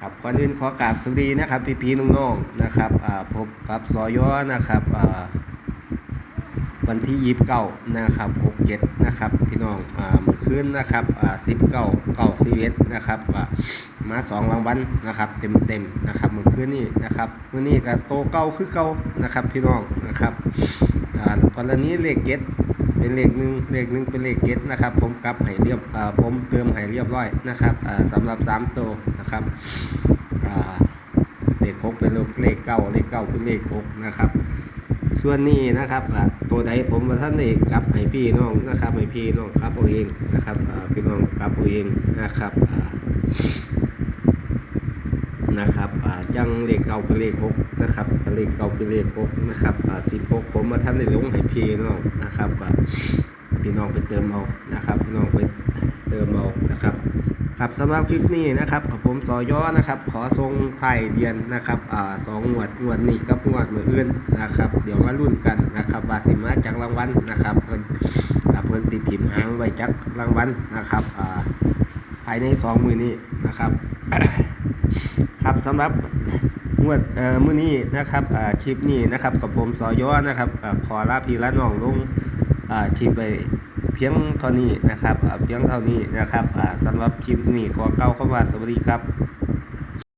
ครับก่อนอื่นขอกราบสวัสดีนะครับพี่พี่น้องๆนะครับอ่าพบกับสอยอนะครับอ่าวันที่ยีิบเก้านะครับหกเจ็ดนะครับพี่น้องอ่าเมื่อคืนนะครับอ่าสิบเก้าเก้าสิบเอ็ดนะครับอ่ามาสองรางวัลนะครับ เต็มเต็มนะครับเมื่อคืนนี้นะครับเมื่อนี้ก็โตเก้าคือเก้านะครับพี่น้องนะครับอ่ากรณีเลขเจ็ด เป็นเลขหนึ่งเลขหนึ่งเป็นเลขเก็ดนะครับ ผมกลับให้เรียบผมเติมให้เรียบร้อยนะครับอ่าสำหรับสามตัวนะครับเลขหกเป็นเลขเลขเก้าเลขเก้าเป็นเลขหกนะครับส่วนนี้นะครับตัวใดผมมาท่านเอกกลับให้พี่น้องนะครับให้พี่น้องครับเอาเองนะครับพี่น้องกลับเอาเองนะครับ นะครับอ่ายังเลขเก่าเป็นเลขหกนะครับเลขเก่าเป็นเลขหกนะครับอ่าสิบหกผมมาท่านได้ลงให้พี่น้องนะครับอ่าพี่น้องไปเติมเอานะครับพี่น้องไปเติมเอานะครับครับสำหรับคลิปนี้นะครับกับผมสอยอนะครับ ขอทรงไทยเดียนนะครับอ่าสองงวดงวดนี้กับงวดมืออื่นนะครับ เดี๋ยวมาลุ้นกันนะครับว่าสิมาจากรางวัลนะครับเพิ่นเพิ่นสิถิ่มหางไว้จากรางวัลนะครับอ่าภายในสองมือนี้นะครับ ครับสำหรับงวดเอ่อมื้อนี้นะครับอ่าคลิปนี้นะครับกับผมสอยอนะครับอ่าขอลาพี่ละน้องลงอ่าคลิปไปเพียงเท่านี้นะครับอ่าเพียงเท่านี้นะครับอ่าสำหรับคลิปนี้ขอเก้าเข้ามาสวัสดีครับ